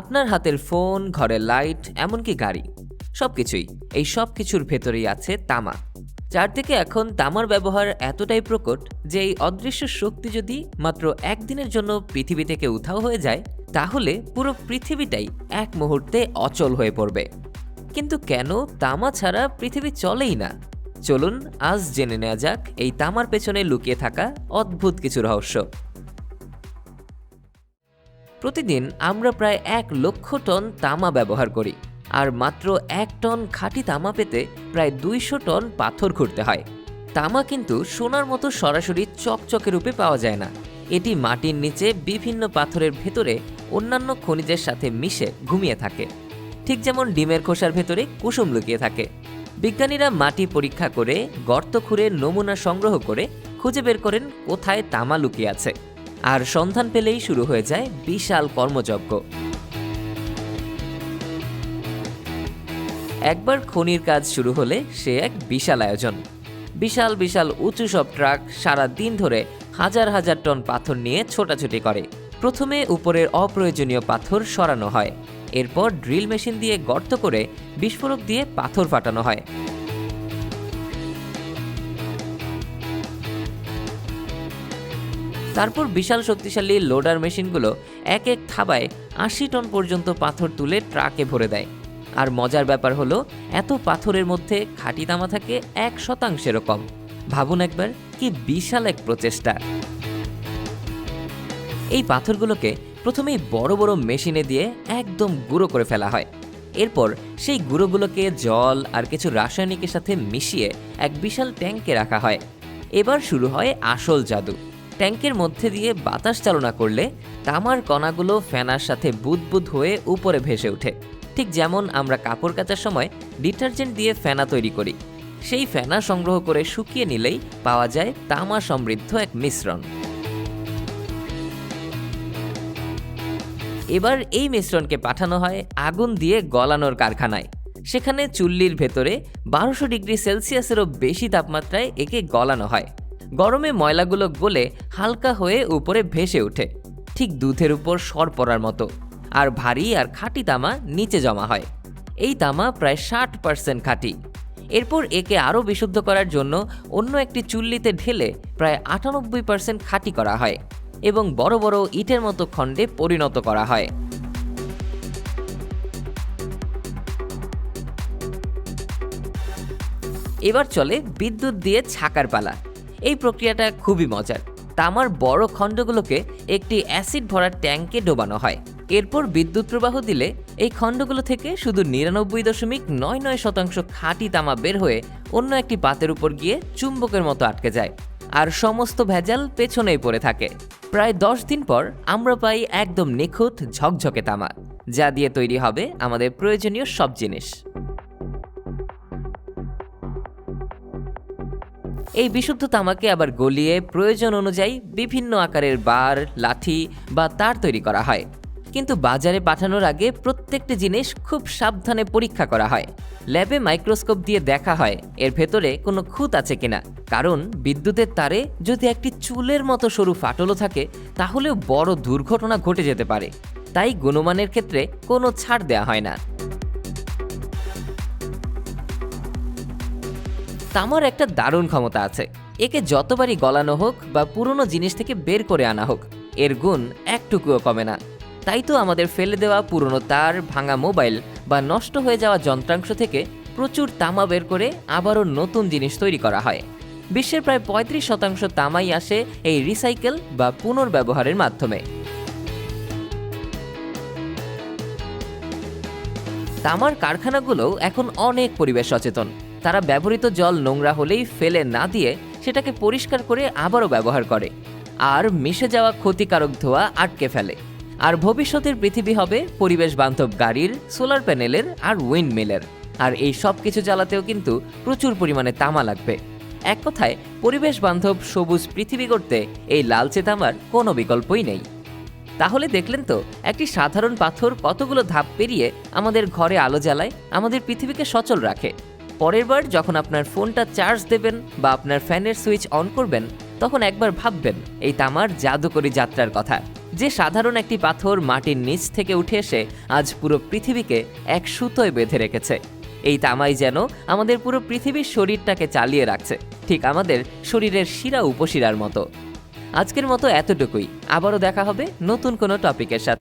আপনার হাতের ফোন, ঘরের লাইট, এমনকি গাড়ি। সব কিছুই এই সব কিছুর ভেতরেই আছে তামা। চারদিকে এখন তামার ব্যবহার এতটাই প্রকট যে এই অদৃশ্য শক্তি যদি মাত্র একদিনের জন্য পৃথিবী থেকে উধাও হয়ে যায়, তাহলে পুরো পৃথিবীটাই এক মুহূর্তে অচল হয়ে পড়বে। কিন্তু কেন তামা ছাড়া পৃথিবী চলেই না? চলুন আজ জেনে নেওয়া যাক এই তামার পেছনে লুকিয়ে থাকা অদ্ভুত কিছু রহস্য। প্রতিদিন আমরা প্রায় এক লক্ষ টন তামা ব্যবহার করি, আর মাত্র এক টন খাঁটি তামা পেতে প্রায় দুইশো টন পাথর খুঁড়তে হয়। তামা কিন্তু সোনার মতো সরাসরি চকচকে রূপে পাওয়া যায় না। এটি মাটির নিচে বিভিন্ন পাথরের ভেতরে অন্যান্য খনিজের সাথে মিশে ঘুমিয়ে থাকে। ঠিক যেমন ডিমের খোসার ভেতরে কুসুম লুকিয়ে থাকে। বিজ্ঞানীরা মাটি পরীক্ষা করে গর্ত খুঁড়ে নমুনা সংগ্রহ করে খুঁজে বের করেন কোথায় তামা লুকিয়ে আছে। আর সন্ধান পেলেই শুরু হয়ে যায় বিশাল কর্মযজ্ঞ। একবার খনির কাজ শুরু হলে সে এক বিশাল আয়োজন। বিশাল বিশাল উঁচু সব ট্রাক সারা দিন ধরে হাজার হাজার টন পাথর নিয়ে ছোটাছুটি করে। প্রথমে উপরের অপ্রয়োজনীয় পাথর সরানো হয়। এরপর ড্রিল মেশিন দিয়ে গর্ত করে বিস্ফোরক দিয়ে পাথর ফাটানো হয়। তারপর বিশাল শক্তিশালী লোডার মেশিনগুলো এক এক থাবায় আশি টন পর্যন্ত পাথর তুলে ট্রাকে ভরে দেয়। আর মজার ব্যাপার হলো, এত পাথরের মধ্যে খাঁটি তামা থাকে এক শতাংশেরও কম। ভাবুন একবার, কি বিশাল এক প্রচেষ্টা! এই পাথরগুলোকে প্রথমেই বড় বড় মেশিনে দিয়ে একদম গুঁড়ো করে ফেলা হয়। এরপর সেই গুঁড়োগুলোকে জল আর কিছু রাসায়নিকের সাথে মিশিয়ে এক বিশাল ট্যাঙ্কে রাখা হয়। এবার শুরু হয় আসল জাদু। ট্যাঙ্কের মধ্যে দিয়ে বাতাস চালনা করলে তামার কণাগুলো ফ্যানার সাথে বুদবুদ হয়ে উপরে ভেসে ওঠে। ঠিক যেমন আমরা কাপড় কাচার সময় ডিটারজেন্ট দিয়ে ফেনা তৈরি করি। সেই ফেনা সংগ্রহ করে শুকিয়ে নিলেই পাওয়া যায় তামা সমৃদ্ধ এক মিশ্রণ। এবার এই মিশ্রণকে পাঠানো হয় আগুন দিয়ে গলানোর কারখানায়। সেখানে চুল্লির ভেতরে বারোশো ডিগ্রি সেলসিয়াসেরও বেশি তাপমাত্রায় একে গলানো হয়। গরমে ময়লাগুলো গলে হালকা হয়ে উপরে ভেসে ওঠে, ঠিক দুধের উপর সর পড়ার মতো। আর ভারী আর খাঁটি তামা নিচে জমা হয়। এই তামা প্রায় ষাট পার্সেন্ট খাঁটি। এরপর একে আরও বিশুদ্ধ করার জন্য অন্য একটি চুল্লিতে ঢেলে প্রায় আটানব্বই পার্সেন্ট খাঁটি করা হয় এবং বড় বড় ইটের মতো খণ্ডে পরিণত করা হয়। এবার চলে বিদ্যুৎ দিয়ে ছাকার পালা। এই প্রক্রিয়াটা খুবই মজার। তামার বড় খণ্ডগুলোকে একটি অ্যাসিড ভরা ট্যাঙ্কে ডোবানো হয়। এরপর বিদ্যুৎ প্রবাহ দিলে এই খণ্ডগুলো থেকে শুধু নিরানব্বই দশমিক নয় নয় শতাংশ খাঁটি তামা বের হয়ে অন্য একটি পাতের উপর গিয়ে চুম্বকের মতো আটকে যায় আর সমস্ত ভেজাল পেছনেই পড়ে থাকে। প্রায় দশ দিন পর আমরা পাই একদম নিখুঁত ঝকঝকে তামা, যা দিয়ে তৈরি হবে আমাদের প্রয়োজনীয় সব জিনিস। এই বিশুদ্ধ তামাকে আবার গলিয়ে প্রয়োজন অনুযায়ী বিভিন্ন আকারের বার, লাঠি বা তার তৈরি করা হয়। কিন্তু বাজারে পাঠানোর আগে প্রত্যেকটি জিনিস খুব সাবধানে পরীক্ষা করা হয়। ল্যাবে মাইক্রোস্কোপ দিয়ে দেখা হয়, এর ভেতরে কোনো খুঁত আছে কিনা। কারণ বিদ্যুতের তারে যদি একটি চুলের মতো সরু ফাটলও থাকে, তাহলেও বড় দুর্ঘটনা ঘটে যেতে পারে। তাই গুণমানের ক্ষেত্রে কোনো ছাড় দেওয়া হয় না। তামার একটা দারুণ ক্ষমতা আছে। একে যতবারই গলানো হোক বা পুরনো জিনিস থেকে বের করে আনা হোক, এর গুণ একটুকুও কমে না। তাই তো আমাদের ফেলে দেওয়া পুরনো তার, ভাঙা মোবাইল বা নষ্ট হয়ে যাওয়া যন্ত্রাংশ থেকে প্রচুর তামা বের করে আবারও নতুন জিনিস তৈরি করা হয়। বিশ্বের প্রায় পঁয়ত্রিশ শতাংশ তামাই আসে এই রিসাইকেল বা পুনর্ব্যবহারের মাধ্যমে। তামার কারখানাগুলো এখন অনেক পরিবেশ সচেতন। তারা ব্যবহৃত জল নোংরা হলেই ফেলে না দিয়ে সেটাকে পরিষ্কার করে আবারও ব্যবহার করে। আর মিশে যাওয়া ক্ষতিকারক ধোঁয়া আটকে ফেলে। আর ভবিষ্যতের পৃথিবী হবে পরিবেশ বান্ধব গাড়ির, সোলার প্যানেলের আর উইন্ড মিলের আর এই সব কিছু জ্বালাতেও কিন্তু প্রচুর পরিমাণে তামা লাগবে। এক কথায় পরিবেশ বান্ধব সবুজ পৃথিবী করতে এই লালচে তামার কোনো বিকল্পই নেই। তাহলে দেখলেন তো, একটি সাধারণ পাথর কতগুলো ধাপ পেরিয়ে আমাদের ঘরে আলো জ্বালায়, আমাদের পৃথিবীকে সচল রাখে। পরের বার যখন আপনার ফোনটা চার্জ দেবেন বা আপনার ফ্যানের সুইচ অন করবেন, তখন একবার ভাববেন এই তামার জাদুকরী যাত্রার কথা। যে সাধারণ একটি পাথর মাটির নিচ থেকে উঠে এসে আজ পুরো পৃথিবীকে এক সুতোয় বেঁধে রেখেছে। এই তামাই যেন আমাদের পুরো পৃথিবীর শরীরটাকে চালিয়ে রাখছে, ঠিক আমাদের শরীরের শিরা উপশিরার মতো। আজকের মতো এতটুকুই। আবারও দেখা হবে নতুন কোনো টপিকের সাথে।